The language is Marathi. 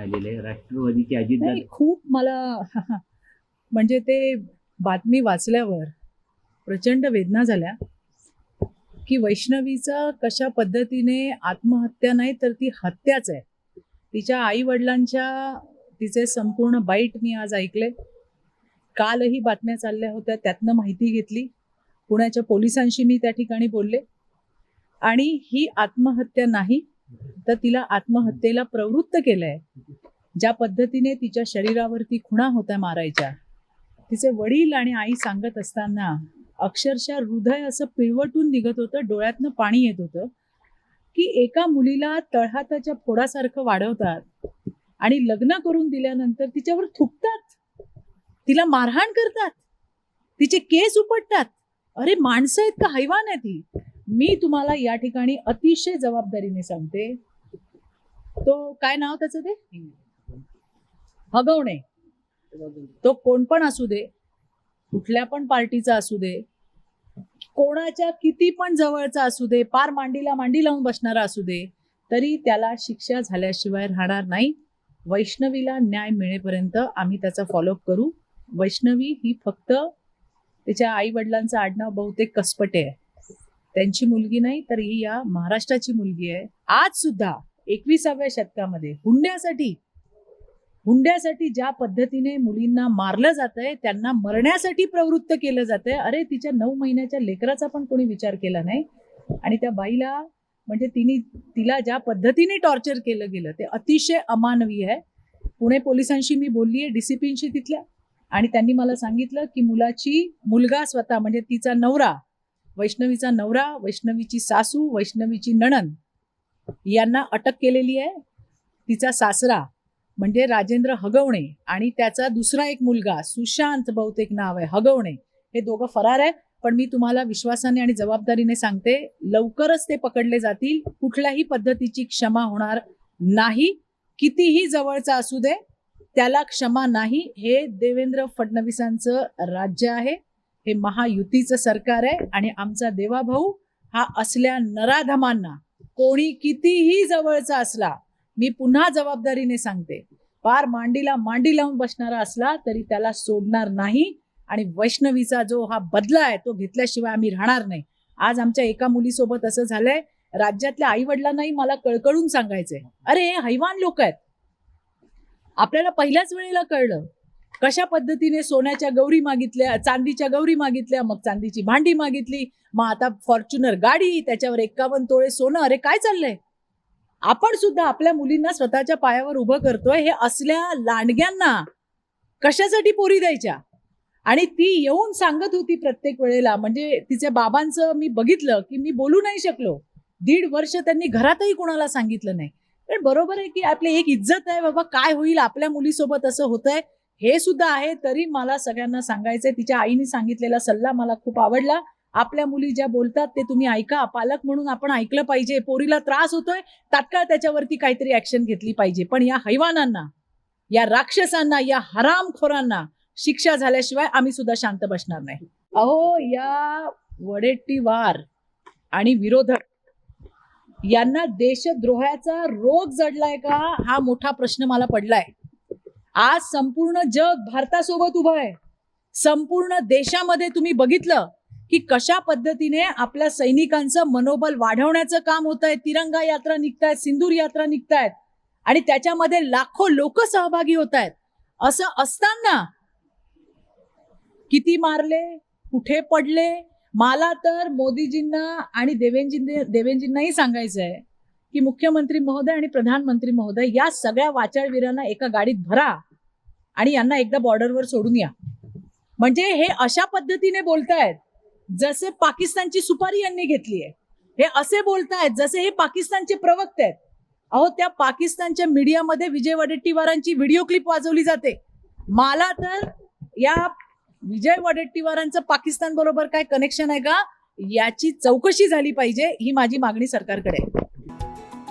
आलेलं राष्ट्रवादीचे अजित खूप मला म्हणजे ते बातमी वाचल्यावर प्रचंड वेदना झाल्या की वैष्णवीचा कशा पद्धतीने आत्महत्या नाही तर ती हत्याच आहे. तिच्या आई वडिलांच्या तिचे संपूर्ण बाईट मी आज ऐकले. कालही बातम्या चालल्या होत्या त्यातनं माहिती घेतली. पुण्याच्या पोलिसांशी मी त्या ठिकाणी बोलले. आणि ही आत्महत्या नाही तर तिला आत्महत्येला प्रवृत्त केलंय. ज्या पद्धतीने तिच्या शरीरावरती खुणा होत्या मारायच्या तिचे वडील आणि आई सांगत असताना अक्षरशः हृदय असं पिळवटून निघत होतं डोळ्यातनं पाणी येत होतं की एका मुलीला तळहाताच्या फोडासारखं वाढवतात आणि लग्न करून दिल्यानंतर तिच्यावर थुकतात. तिला मारहाण करतात. तिचे केस उपटतात. अरे माणसं आहेत का? हैवान आहे ती. मी तुम्हाला या ठिकाणी अतिशय जबाबदारीने सांगते. तो काय नाव त्याचं ते? हगवणे. तो कोण पण असू दे कुठल्या पण पार्टीचा असू दे कोणाच्या किती पण जवळचा असू दे पार मांडीला मांडी लावून बसणारा असू दे तरी त्याला शिक्षा झाल्याशिवाय राहणार नाही. वैष्णवीला न्याय मिळेपर्यंत आम्ही त्याचा फॉलोअप करू. वैष्णवी ही फक्त तिच्या आई वडिलांचं आडनाव बहुतेक कसपटे आहे. त्यांची मुलगी नाही तर ही या महाराष्ट्राची मुलगी आहे. आज सुद्धा एकविसाव्या शतकामध्ये हुंड्यासाठी हुंड्यासाठी ज्या पद्धतीने मुलींना मारलं जात आहे त्यांना मरण्यासाठी प्रवृत्त केलं जात आहे अरे तिच्या नऊ महिन्याच्या लेकराचा पण कोणी विचार केला नाही. आणि त्या बाईला म्हणजे तिने तिला ज्या पद्धतीने टॉर्चर केलं गेलं ते अतिशय अमानवीय आहे. पुणे पोलिसांशी मी बोलली आहे डीसीपींशी तिथल्या. आणि त्यांनी मला सांगितलं की मुलाची मुलगा स्वतः म्हणजे तिचा नवरा वैष्णवीचा नवरा वैष्णवीची सासू वैष्णवीची नणन यांना अटक केलेली आहे. तिचा सासरा म्हणजे राजेंद्र हगवणे आणि त्याचा दुसरा एक मुलगा सुशांत बहुतेक नाव आहे हगवणे. हे दोघं फरार आहे पण मी तुम्हाला विश्वासाने आणि जबाबदारीने सांगते लवकरच ते पकडले जातील. कुठल्याही पद्धतीची क्षमा होणार नाही. कितीही जवळचा असू दे त्याला क्षमा नाही. हे देवेंद्र फडणवीसांचं राज्य आहे. हे महायुतीचं सरकार आहे आणि आमचा देवाभाऊ हा असल्या नराधमांना कोणी कितीही जवळचा असला मी पुन्हा जबाबदारीने सांगते पार मांडीला मांडी लावून बसणारा असला तरी त्याला सोडणार नाही आणि वैष्णवीचा जो हा बदला आहे तो घेतल्याशिवाय आम्ही राहणार नाही. आज आमच्या एका मुलीसोबत असं झालंय राज्यातल्या आई वडिलांनाही मला कळकळून सांगायचंय. अरे हे हैवान लोक आहेत. आपल्याला पहिल्याच वेळेला कळलं. कशा पद्धतीने सोन्याच्या गौरी मागितल्या चांदीच्या गौरी मागितल्या मग चांदीची भांडी मागितली मग आता फॉर्च्युनर गाडी त्याच्यावर एक्कावन्न तोळे सोनं अरे काय चाललंय? आपण सुद्धा आपल्या मुलींना स्वतःच्या पायावर उभं करतोय हे असल्या लांडग्यांना कशासाठी पोरी द्यायच्या? आणि ती येऊन सांगत होती प्रत्येक वेळेला म्हणजे तिच्या बाबांचं मी बघितलं की मी बोलू नाही शकलो. दीड वर्ष त्यांनी घरातही कोणाला सांगितलं नाही. पण बरोबर आहे की आपली एक इज्जत आहे बाबा काय होईल आपल्या मुलीसोबत असं होतंय? हे सुद्धा आहे तरी मला सगळ्यांना सांगायचंय. तिच्या आईने सांगितलेला सल्ला मला खूप आवडला. आपल्या मुली ज्या बोलतात ते तुम्ही ऐका. पालक म्हणून आपण ऐकलं पाहिजे. पोरीला त्रास होतोय तात्काळ त्याच्यावरती काहीतरी ऍक्शन घेतली पाहिजे. पण या हैवानांना या राक्षसांना या हरामखोरांना शिक्षा झाल्याशिवाय आम्ही सुद्धा शांत बसणार नाही. अहो या वडेट्टीवार आणि विरोधक यांना देशद्रोहाचा रोग जडलाय का? हा मोठा प्रश्न मला पडलाय. आज संपूर्ण जग भारतासोबत उभं आहे. संपूर्ण देशामध्ये तुम्ही बघितलं की कशा पद्धतीने आपल्या सैनिकांचं मनोबल वाढवण्याचं काम होत आहे तिरंगा यात्रा निघतायत सिंदूर यात्रा निघतायत आणि त्याच्यामध्ये लाखो लोक सहभागी होत आहेत असं असताना किती मारले कुठे पडले? मला तर मोदीजींना आणि देवेंजी देवेंजींनाही सांगायचं आहे की मुख्यमंत्री महोदय आणि प्रधानमंत्री महोदय या सगळ्या वाचाळवीरांना एका गाडीत भरा आणि यांना एकदा बॉर्डरवर सोडून या. म्हणजे हे अशा पद्धतीने बोलतायत जसे पाकिस्तानची सुपारी यांनी घेतली आहे हे असे बोलतायत जसे हे पाकिस्तानचे प्रवक्ते आहेत. अहो त्या पाकिस्तानच्या मीडियामध्ये विजय वडेट्टीवारांची व्हिडिओ क्लिप वाजवली जाते. मला तर या विजय वडेट्टीवारांचं पाकिस्तान बरोबर काय कनेक्शन आहे का? याची चौकशी झाली पाहिजे ही माझी मागणी सरकारकडे आहे.